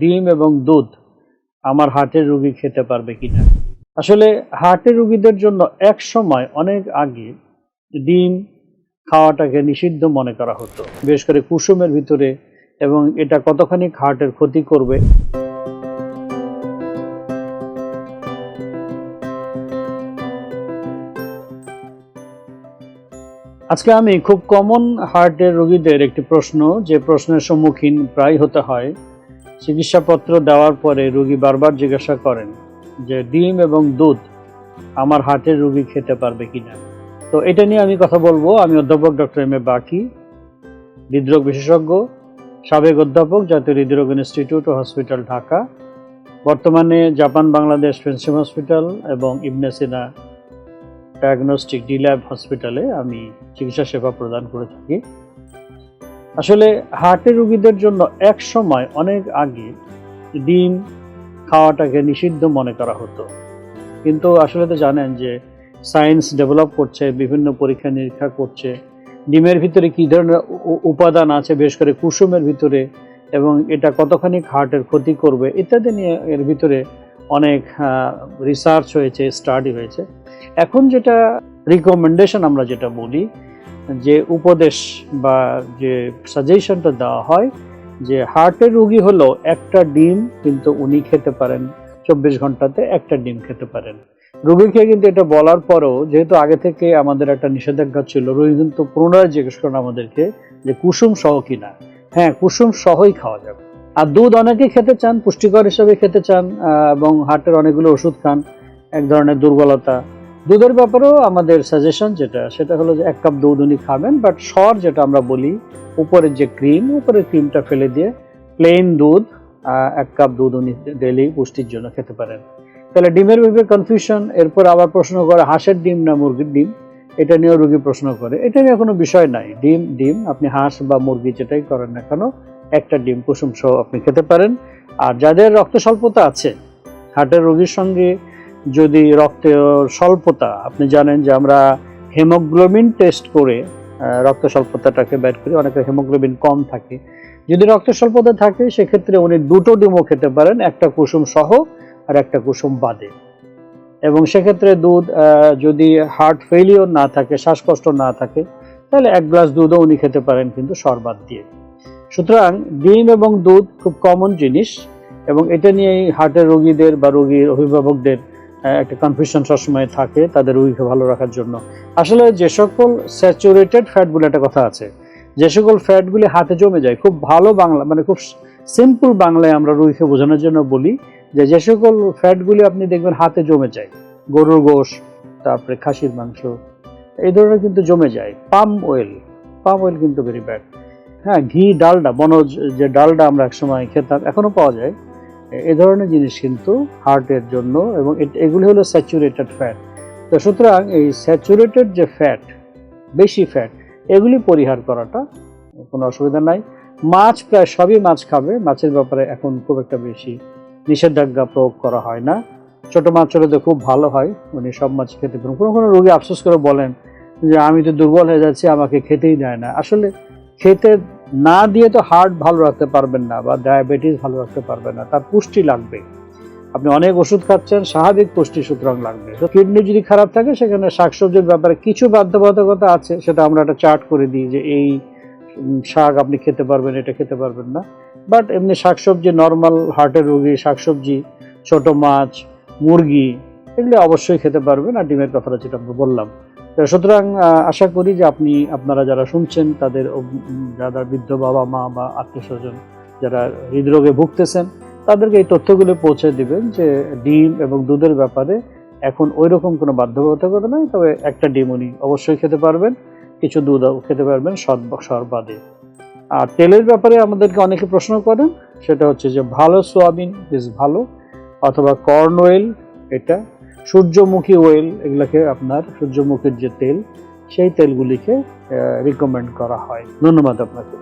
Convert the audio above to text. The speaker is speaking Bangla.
ডিম এবং দুধ, আমার হার্টের রুগী খেতে পারবে কিনা? আসলে হার্টের রুগীদের জন্য এক সময় অনেক আগে ডিম খাওয়াটাকে নিষিদ্ধ মনে করা হতো। বিশেষ করে কুসুমের ভিতরে এবং এটা কতখানি হার্টের ক্ষতি করবে। আজকে আমি খুব কমন হার্টের রোগীদের একটি প্রশ্ন, যে প্রশ্নের সম্মুখীন প্রায় হতে হয় চিকিৎসাপত্র দেওয়ার পরে রুগী বারবার জিজ্ঞাসা করেন যে, ডিম এবং দুধ আমার হার্টের রুগী খেতে পারবে কিনা? তো এটা নিয়ে আমি কথা বলব। আমি অধ্যাপক ডক্টর এম এ বাকি, হৃদরোগ বিশেষজ্ঞ, সাবেক অধ্যাপক জাতীয় হৃদরোগ ইনস্টিটিউট ও হসপিটাল ঢাকা, বর্তমানে জাপান বাংলাদেশ ফ্রেন্সিম হসপিটাল এবং ইবনেসিনা ডায়াগনস্টিক ডি ল্যাব হসপিটালে আমি চিকিৎসা সেবা প্রদান করে থাকি। আসলে হার্টের রুগীদের জন্য এক সময় অনেক আগে ডিম খাওয়াটাকে নিষিদ্ধ মনে করা হতো। কিন্তু আসলে তো জানেন যে সায়েন্স ডেভেলপ করছে, বিভিন্ন পরীক্ষা নিরীক্ষা করছে। ডিমের ভিতরে কী ধরনের উপাদান আছে, বিশেষ করে কুসুমের ভিতরে এবং এটা কতখানি হার্টের ক্ষতি করবে ইত্যাদি নিয়ে এর ভিতরে অনেক রিসার্চ হয়েছে স্টাডি হয়েছে। এখন যেটা রিকমেন্ডেশন আমরা যেটা বলি যে উপদেশ বা যে সাজেশনটা দেওয়া হয় যে হার্টের রোগী হলো একটা ডিম, কিন্তু উনি খেতে পারেন চব্বিশ ঘন্টাতে একটা ডিম খেতে পারেন। রোগীকে কিন্তু এটা বলার পরেও, যেহেতু আগে থেকে আমাদের একটা নিষেধাজ্ঞা ছিল, রোগী কিন্তু পুনরায় জিজ্ঞেস করেন আমাদেরকে যে কুসুম সহ কিনা। হ্যাঁ কুসুম সহই খাওয়া যাবে। আর দুধ অনেকেই খেতে চান, পুষ্টিকর হিসাবে খেতে চান এবং হার্টের অনেকগুলো ওষুধ খান, এক ধরনের দুর্বলতা। দুধের ব্যাপারেও আমাদের সাজেশন যেটা, সেটা হলো যে এক কাপ দুধ উনি খাবেন বাট সর যেটা আমরা বলি, উপরের যে ক্রিম উপরের ক্রিমটা ফেলে দিয়ে প্লেন দুধ এক কাপ দুধ উনি ডেলি পুষ্টির জন্য খেতে পারেন। তাহলে ডিমের ব্যাপারে কনফিউশন এরপর আবার প্রশ্ন করে হাঁসের ডিম না মুরগির ডিম? এটা নিয়েও রোগী প্রশ্ন করে। এটা নিয়ে কোনো বিষয় নাই। ডিম ডিম, আপনি হাঁস বা মুরগি যেটাই করেন না কেন, একটা ডিম কুসুম সহ আপনি খেতে পারেন। আর যাদের রক্ত স্বল্পতা আছে হার্টের রোগীর সঙ্গে যদি রক্তে স্বল্পতা, আপনি জানেন যে আমরা হেমোগ্লোবিন টেস্ট করে রক্ত স্বল্পতাটাকে বের করি, অনেকের হেমোগ্লোবিন কম থাকে। যদি রক্ত স্বল্পতা থাকে, সেক্ষেত্রে উনি দুটো ডিমও খেতে পারেন, একটা কুসুম সহ আর একটা কুসুম বাদে। এবং সেক্ষেত্রে দুধ যদি হার্ট ফেলিওর না থাকে, শ্বাসকষ্ট না থাকে, তাহলে এক গ্লাস দুধও উনি খেতে পারেন কিন্তু শরবাত দিয়ে। সুতরাং ডিম এবং দুধ খুব কমন জিনিস এবং এটা নিয়েই হার্টের রোগীদের বা রোগীর অভিভাবকদের একটা কনফিউশন সবসময় থাকে তাদের রোগীকে ভালো রাখার জন্য। আসলে যে সকল স্যাচুরেটেড ফ্যাট বলে একটা কথা আছে, যে সকল ফ্যাটগুলি হাতে জমে যায়, খুব ভালো বাংলা মানে খুব সিম্পল বাংলায় আমরা রুইকে বোঝানোর জন্য বলি যে যে সকল ফ্যাটগুলি আপনি দেখবেন হাতে জমে যায়। গরুর গোশ, তারপরে খাসির মাংস, এই ধরনের কিন্তু জমে যায়। পাম অয়েল পাম অয়েল কিন্তু ভেরি ব্যাড হ্যাঁ ঘি, ডালডা, বনজ, যে ডালডা আমরা একসময় খেতাম এখনও পাওয়া যায়। এ- ধরনের জিনিস কিন্তু হার্টের জন্য এবং এগুলি হলো স্যাচুরেটেড ফ্যাট তো সুতরাং এই স্যাচুরেটেড যে ফ্যাট বেশি ফ্যাট এগুলি পরিহার করাটা কোনো অসুবিধা নাই। মাছ প্রায় সবই মাছ খাবে, মাছের ব্যাপারে এখন খুব একটা বেশি নিষেধাজ্ঞা প্রয়োগ করা হয় না। ছোট মাছ তো খুব ভালো হয়, উনি সব মাছ খেতে পারেন। কোনো কোনো রোগী আফসোস করে বলেন যে, আমি তো দুর্বল হয়ে যাচ্ছি, আমাকে খেতেই দেয় না। আসলে খেতে না দিয়ে তো হার্ট ভালো রাখতে পারবেন না বা ডায়াবেটিস ভালো রাখতে পারবেন না, তার পুষ্টি লাগবে। আপনি অনেক ওষুধ খাচ্ছেন, স্বাভাবিক পুষ্টি সুতরাং লাগবে। তো কিডনি যদি খারাপ থাকে, সেখানে শাকসবজির ব্যাপারে কিছু বাধ্যবাধকতা আছে, সেটা আমরা একটা চার্ট করে দিই যে এই শাক আপনি খেতে পারবেন, এটা খেতে পারবেন না। বাট এমনি শাকসবজি নর্মাল হার্টের রোগী, শাকসবজি, ছোট মাছ, মুরগি, এগুলি অবশ্যই খেতে পারবেন। আর ডিমের কথাটা যেটা আমরা বললাম সুতরাং আশা করি যে আপনি, আপনারা যারা শুনছেন, তাদের যারা বৃদ্ধ বাবা মা বা আত্মীয় স্বজন যারা হৃদরোগে ভুগতেছেন, তাদেরকে এই তথ্যগুলো পৌঁছে দিবেন যে ডিম এবং দুধের ব্যাপারে এখন ওই রকম কোনো বাধ্যবাধকতা নয় তবে একটা ডিম উনি অবশ্যই খেতে পারবেন, কিছু দুধও খেতে পারবেন সর্বাদে আর তেলের ব্যাপারে আমাদেরকে অনেকে প্রশ্ন করেন, সেটা হচ্ছে যে ভালো সোয়াবিন বেশ ভালো, অথবা কর্ন অয়েল এটা সূর্যমুখী অয়েল এগুলাকে আপনার সূর্যমুখীর যে তেল সেই তেলগুলিকে রিকমেন্ড করা হয়। ধন্যবাদ আপনাকে।